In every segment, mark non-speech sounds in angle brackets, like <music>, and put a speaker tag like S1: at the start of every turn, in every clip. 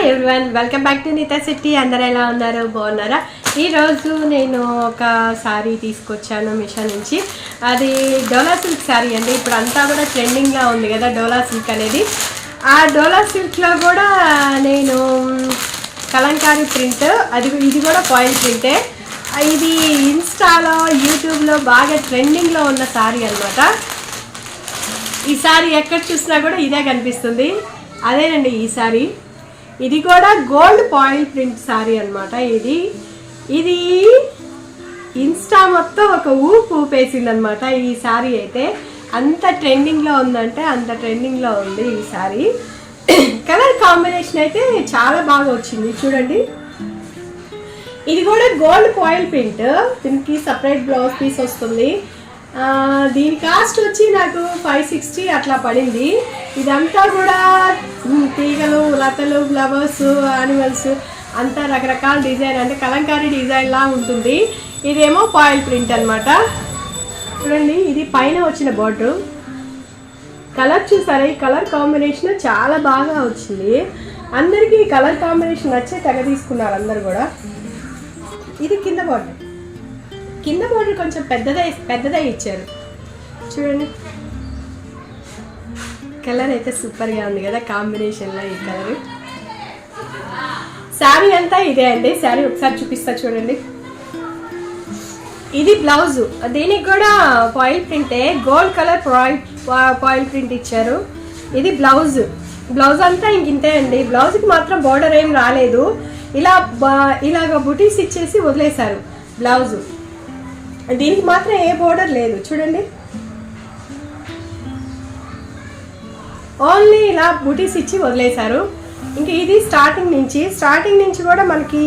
S1: Hi everyone welcome back to Neeta city అందరు ఎలా ఉన్నారు? బాగున్నారా? ఈరోజు నేను ఒక శారీ తీసుకొచ్చాను మిషా నుంచి. అది డోలా సిల్క్ శారీ అండి. ఇప్పుడు అంతా కూడా ట్రెండింగ్లో ఉంది కదా డోలా సిల్క్ అనేది. ఆ డోలా సిల్క్లో కూడా నేను కలంకారీ ప్రింట్ అది ఇది కూడా పాయింట్ ప్రింటే ఇది ఇన్స్టాలో యూట్యూబ్లో బాగా ట్రెండింగ్లో ఉన్న శారీ అన్నమాట. ఈ సారీ ఎక్కడ చూసినా కూడా ఇదే కనిపిస్తుంది. అదేనండి ఈ సారీ ఇది కూడా గోల్డ్ పాయిల్ ప్రింట్ సారీ అన్నమాట ఇది. ఇది ఇన్స్టా మొత్తం ఒక ఊపు ఊపేసింది అనమాట ఈ శారీ అయితే. అంత ట్రెండింగ్లో ఉందంటే అంత ట్రెండింగ్లో ఉంది ఈ శారీ కలర్ కాంబినేషన్ అయితే చాలా బాగా వచ్చింది. చూడండి. ఇది కూడా గోల్డ్ పాయిల్ ప్రింట్. దీనికి సపరేట్ బ్లౌజ్ పీస్ వస్తుంది. దీని కాస్ట్ వచ్చి నాకు ఫైవ్ సిక్స్టీ అట్లా పడింది. ఇదంతా కూడా తీగలు లతలు ఫ్లవర్స్ యానిమల్స్ అంతా రకరకాల డిజైన్ అంటే కలంకారీ డిజైన్ లా ఉంటుంది. ఇదేమో పాయిల్ ప్రింట్ అనమాట చూడండి ఇది పైన వచ్చిన బార్డర్ కలర్ చూసారా? ఈ కలర్ కాంబినేషన్ చాలా బాగా వచ్చింది. అందరికీ ఈ కలర్ కాంబినేషన్ నచ్చే తెగ తీసుకున్నారు అందరు కూడా. ఇది కింద బార్డర్ కింద బోర్డర్ కొంచెం పెద్దదే పెద్దదే ఇచ్చారు. చూడండి. కలర్ అయితే సూపర్గా ఉంది కదా కాంబినేషన్లో ఈ కలర్ శారీ అంతా ఇదే అండి. శారీ ఒకసారి చూపిస్తా చూడండి. ఇది బ్లౌజు దీనికి కూడా foil ప్రింటే gold colour foil foil print ఇచ్చారు. ఇది బ్లౌజ్ బ్లౌజ్ అంతా ఇంక ఇంతే అండి. బ్లౌజ్కి మాత్రం బార్డర్ ఏం రాలేదు. ఇలా బా- ఇలాగ బుటీస్ ఇచ్చేసి వదిలేశారు. బ్లౌజు దీనికి మాత్రం ఏ బోర్డర్ లేదు. చూడండి. ఓన్లీ ఇలా బుటీస్ ఇచ్చి వదిలేశారు. ఇంకా ఇది స్టార్టింగ్ నుంచి. స్టార్టింగ్ నుంచి కూడా మనకి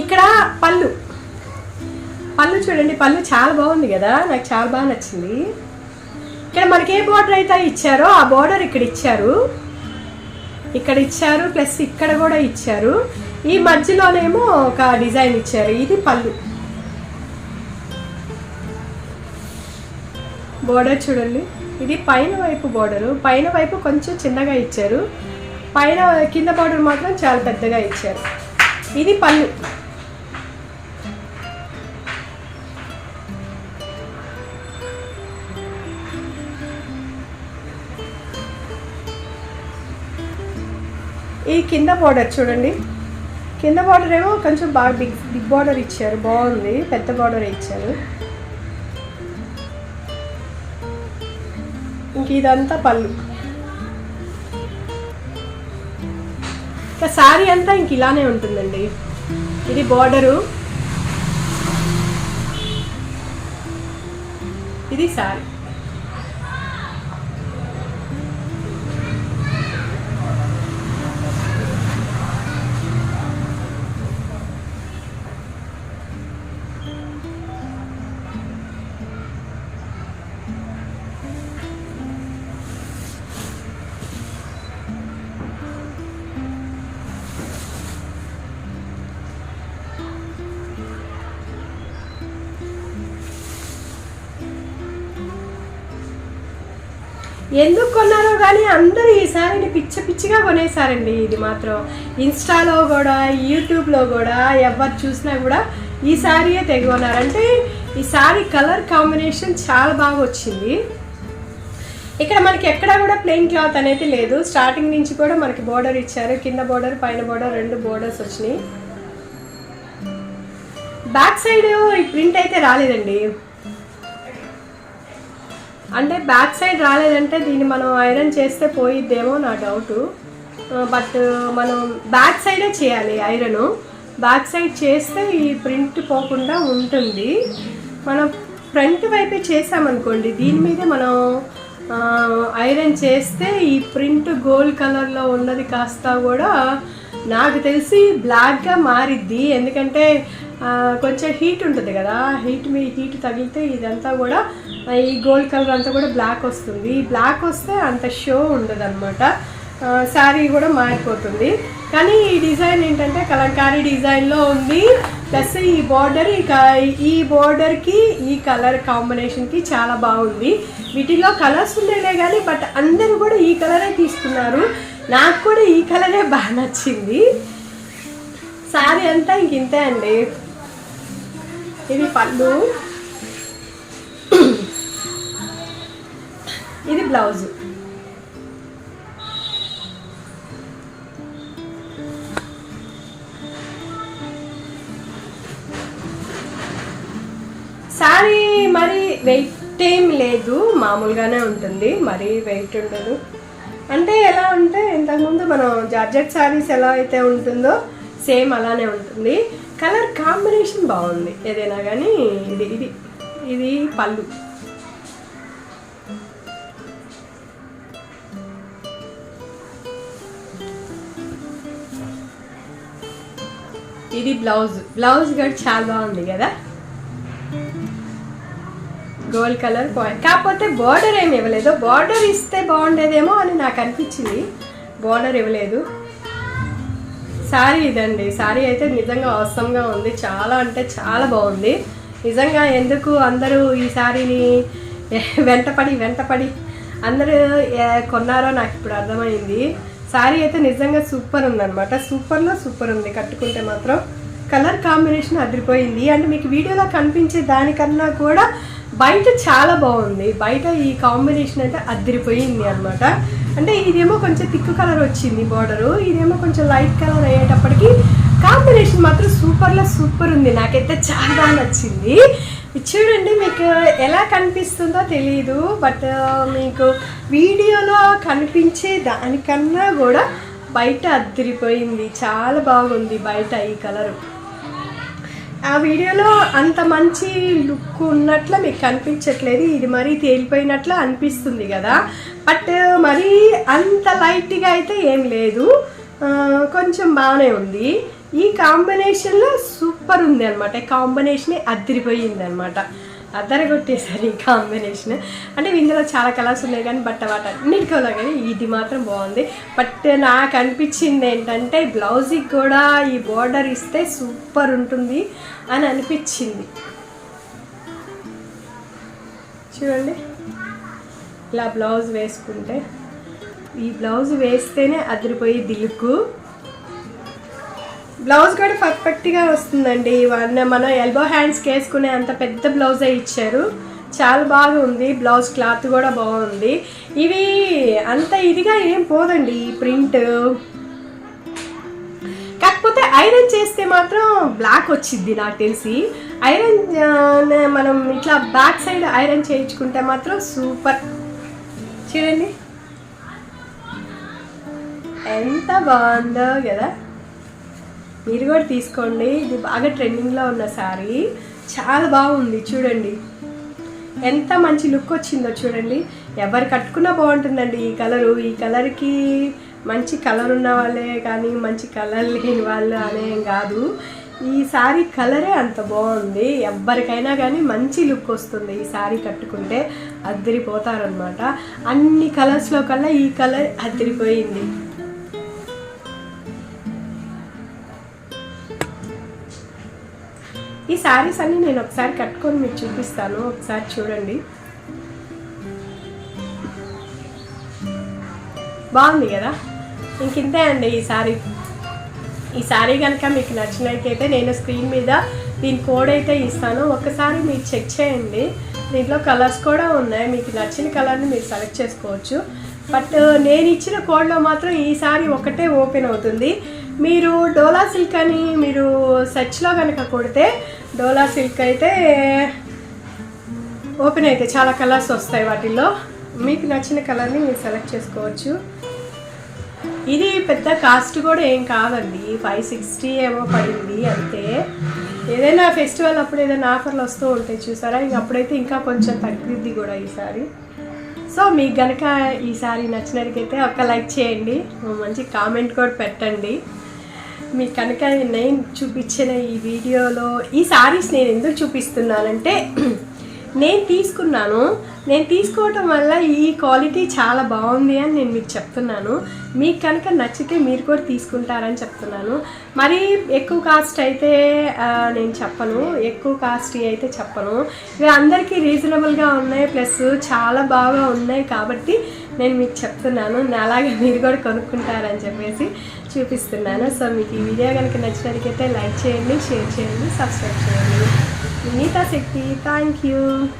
S1: ఇక్కడ పళ్ళు. పళ్ళు చూడండి. పళ్ళు చాలా బాగుంది కదా. నాకు చాలా బాగా నచ్చింది. ఇక్కడ మనకి ఏ బార్డర్ అయితే ఇచ్చారో ఆ బార్డర్ ఇక్కడ ఇచ్చారు. ఇక్కడ ఇచ్చారు ప్లస్ ఇక్కడ కూడా ఇచ్చారు. ఈ మధ్యలోనేమో ఒక డిజైన్ ఇచ్చారు. ఇది పళ్ళు. బోర్డర్ చూడండి. ఇది పైన వైపు బోర్డరు పైన వైపు కొంచెం చిన్నగా ఇచ్చారు. పైన కింద బోర్డర్ మాత్రం చాలా పెద్దగా ఇచ్చారు. ఇది పళ్ళు. ఈ కింద బార్డర్ చూడండి. కింద బార్డర్ ఏమో కొంచెం బాగా బిగ్ బిగ్ బార్డర్ ఇచ్చారు. బాగుంది. పెద్ద బార్డర్ ఇచ్చారు. ఇంక ఇదంతా పళ్ళు. ఇంకా శారీ అంతా ఇంక ఇలానే ఉంటుందండి. ఇది బార్డరు ఇది శారీ ఎందుకు కొన్నారో కానీ అందరూ ఈ శారీని పిచ్చి పిచ్చిగా కొనేసారండి ఇది మాత్రం ఇన్స్టాలో కూడా యూట్యూబ్లో కూడా ఎవరు చూసినా కూడా ఈ శారీయే తెగొన్నారు అంటే ఈ శారీ కలర్ కాంబినేషన్ చాలా బాగా వచ్చింది. ఇక్కడ మనకి ఎక్కడ కూడా ప్లెయిన్ క్లాత్ అనేది లేదు. స్టార్టింగ్ నుంచి కూడా మనకి బోర్డర్ ఇచ్చారు. కింద బోర్డర్ పైన బోర్డర్ రెండు బోర్డర్స్ వచ్చినాయి. బ్యాక్ సైడ్ ఈ ప్రింట్ అయితే రాలేదండి. అంటే బ్యాక్ సైడ్ రాలేదంటే దీన్ని మనం ఐరన్ చేస్తే పోయిద్దేమో నా డౌట్. బట్ మనం బ్యాక్ సైడే చేయాలి ఐరన్. బ్యాక్ సైడ్ చేస్తే ఈ ప్రింట్ పోకుండా ఉంటుంది. మనం ఫ్రంట్ వైపే చేసామనుకోండి దీని మీదే మనం ఐరన్ చేస్తే ఈ ప్రింట్ గోల్డ్ కలర్లో ఉన్నది కాస్త కూడా నాకు తెలిసి బ్లాక్గా మారిద్ది. ఎందుకంటే కొంచెం హీట్ ఉంటుంది కదా హీట్ మీ హీట్ తగిలితే ఇదంతా కూడా ఈ గోల్డ్ కలర్ అంతా కూడా బ్లాక్ వస్తుంది. ఈ బ్లాక్ వస్తే అంత షో ఉండదు అనమాట శారీ కూడా మారిపోతుంది. కానీ ఈ డిజైన్ ఏంటంటే కలంకారీ డిజైన్లో ఉంది. ప్లస్ ఈ బార్డర్ ఈ ఈ బార్డర్కి ఈ కలర్ కాంబినేషన్కి చాలా బాగుంది. వీటిలో కలర్స్ ఉన్నాయిలే కానీ బట్ అందరూ కూడా ఈ కలరే తీసుకున్నారు. నాకు కూడా ఈ కలరే బాగా నచ్చింది. శారీ అంతా ఇంక ఇంతే అండి. ఇది పళ్ళు. ఇది బ్లౌజ్. సారీ మరి వెయిట్ ఏం లేదు. మామూలుగానే ఉంటుంది. మరి వెయిట్ ఉండదు. అంటే ఎలా ఉంటే ఇంతకుముందు మనం జార్జెట్ శారీస్ ఎలా అయితే ఉంటుందో సేమ్ అలానే ఉంటుంది. కలర్ కాంబినేషన్ బాగుంది. ఏదైనా కానీ ఇది ఇది ఇది పళ్ళు. ఇది బ్లౌజ్. బ్లౌజ్ కూడా చాలా బాగుంది కదా? గోల్డ్ కలర్ పాయింట్ కాకపోతే బార్డర్ ఏమి ఇవ్వలేదు. బార్డర్ ఇస్తే బాగుండేదేమో అని నాకు అనిపించింది. బార్డర్ ఇవ్వలేదు. శారీ ఇదండి. సారీ అయితే నిజంగా అవసరంగా ఉంది. చాలా అంటే చాలా బాగుంది. నిజంగా ఎందుకు అందరూ ఈ శారీని <laughs> వెంటపడి వెంటపడి అందరూ కొన్నారో నాకు ఇప్పుడు అర్థమైంది. శారీ అయితే నిజంగా సూపర్ ఉందన్నమాట. సూపర్లో సూపర్ ఉంది. కట్టుకుంటే మాత్రం కలర్ కాంబినేషన్ అదిరిపోయింది. అంటే మీకు వీడియోలో కనిపించే దానికన్నా కూడా బయట చాలా బాగుంది. బయట ఈ కాంబినేషన్ అయితే అదిరిపోయింది అనమాట అంటే ఇదేమో కొంచెం తిక్కు కలర్ వచ్చింది బార్డరు ఇదేమో కొంచెం లైట్ కలర్ అయ్యేటప్పటికి కాంబినేషన్ మాత్రం సూపర్లో సూపర్ ఉంది. నాకైతే చాలా నచ్చింది. చూడండి మీకు ఎలా కనిపిస్తుందో తెలియదు బట్ uh, మీకు వీడియోలో కనిపించే దానికన్నా కూడా బయట అద్దరిపోయింది చాలా బాగుంది బయట ఈ కలరు ఆ వీడియోలో అంత మంచి లుక్ ఉన్నట్లు మీకు కనిపించట్లేదు. ఇది మరీ తేలిపోయినట్లు అనిపిస్తుంది కదా. బట్ మరీ అంత లైట్గా అయితే ఏం లేదు. కొంచెం బాగానే ఉంది. ఈ కాంబినేషన్లో సూపర్ ఉంది అనమాట కాంబినేషనే అద్దరిపోయింది అనమాట అద్దరగొట్టేసారు ఈ కాంబినేషన్ అంటే ఇందులో చాలా కలర్స్ ఉన్నాయి కానీ బట్ వాటన్నిటికీలో కానీ ఇది మాత్రం బాగుంది. బట్ నాకు అనిపించింది ఏంటంటే బ్లౌజ్కి కూడా ఈ బార్డర్ ఇస్తే సూపర్ ఉంటుంది అని అనిపించింది. చూడండి. ఇలా బ్లౌజ్ వేసుకుంటే ఈ బ్లౌజ్ వేస్తేనే అదిరిపోయి దిలుకు. బ్లౌజ్ కూడా పర్ఫెక్ట్గా వస్తుందండి. వాళ్ళ మనం ఎల్బో హ్యాండ్స్కి వేసుకునే అంత పెద్ద బ్లౌజే ఇచ్చారు. చాలా బాగుంది బ్లౌజ్ క్లాత్ కూడా బాగుంది. ఇవి అంత ఇదిగా ఏం పోదండి ఈ ప్రింట్. కాకపోతే ఐరన్ చేస్తే మాత్రం బ్లాక్ వచ్చింది నాకు తెలిసి. ఐరన్ మనం ఇట్లా బ్యాక్ సైడ్ ఐరన్ చేయించుకుంటే మాత్రం సూపర్. చూడండి. ఎంత బాగుందో కదా. మీరు కూడా తీసుకోండి. ఇది బాగా ట్రెండింగ్లో ఉన్న శారీ. చాలా బాగుంది. చూడండి. ఎంత మంచి లుక్ వచ్చిందో చూడండి. ఎవరు కట్టుకున్నా బాగుంటుందండి ఈ కలరు. ఈ కలర్కి మంచి కలర్ ఉన్న వాళ్ళే కానీ మంచి కలర్ లేని వాళ్ళు అనేం కాదు. ఈ శారీ కలరే అంత బాగుంది. ఎవరికైనా కానీ మంచి లుక్ వస్తుంది ఈ శారీ కట్టుకుంటే. అద్దరిపోతారనమాట అన్ని కలర్స్లో కల్లా ఈ కలర్ అద్దరిపోయింది ఈ శారీస్ అన్ని నేను ఒకసారి కట్టుకొని మీకు చూపిస్తాను. ఒకసారి చూడండి. బాగుంది కదా? ఇంక ఇంతే అండి ఈ శారీ ఈ శారీ కనుక మీకు నచ్చినట్టయితే నేను స్క్రీన్ మీద దీని కోడ్ అయితే ఇస్తాను. ఒకసారి మీరు చెక్ చేయండి. దీంట్లో కలర్స్ కూడా ఉన్నాయి. మీకు నచ్చిన కలర్ని మీరు సెలెక్ట్ చేసుకోవచ్చు. బట్ నేను ఇచ్చిన కోడ్లో మాత్రం ఈ సారీ ఒకటే ఓపెన్ అవుతుంది. మీరు డోలా సిల్క్ అని మీరు సెర్చ్లో కనుక కొడితే డోలా సిల్క్ అయితే ఓపెన్ అయితే చాలా కలర్స్ వస్తాయి వాటిల్లో. మీకు నచ్చిన కలర్ని మీరు సెలెక్ట్ చేసుకోవచ్చు. ఇది పెద్ద కాస్ట్ కూడా ఏం కాదండి. ఫైవ్ సిక్స్టీ ఏమో పడింది అంతే. ఏదైనా ఫెస్టివల్ అప్పుడు ఏదైనా ఆఫర్లు వస్తూ ఉంటాయి చూసారా? ఇంక అప్పుడైతే ఇంకా కొంచెం తగ్గిద్ది కూడా ఈసారి సో మీకు గనక ఈసారి నచ్చినట్టుకైతే ఒక లైక్ చేయండి. మంచి కామెంట్ కూడా పెట్టండి. మీ కనుక నేను చూపించిన ఈ వీడియోలో ఈ సారీస్ నేను ఎందుకు చూపిస్తున్నానంటే నేను తీసుకున్నాను. నేను తీసుకోవటం వల్ల ఈ క్వాలిటీ చాలా బాగుంది అని నేను మీకు చెప్తున్నాను. మీకు కనుక నచ్చితే మీరు కూడా తీసుకుంటారని చెప్తున్నాను. మరి ఎక్కువ కాస్ట్ అయితే నేను చెప్పను. ఎక్కువ కాస్ట్ అయితే చెప్పను. ఇవి అందరికీ రీజనబుల్గా ఉన్నాయి ప్లస్ చాలా బాగా ఉన్నాయి కాబట్టి నేను మీకు చెప్తున్నాను. నా అలాగే మీరు కూడా కొనుక్కుంటారని చెప్పేసి చూపిస్తున్నాను. సో మీకు ఈ వీడియో కనుక నచ్చినట్లయితే లైక్ చేయండి షేర్ చేయండి సబ్స్క్రైబ్ చేయండి. Nita Sikti, thank you.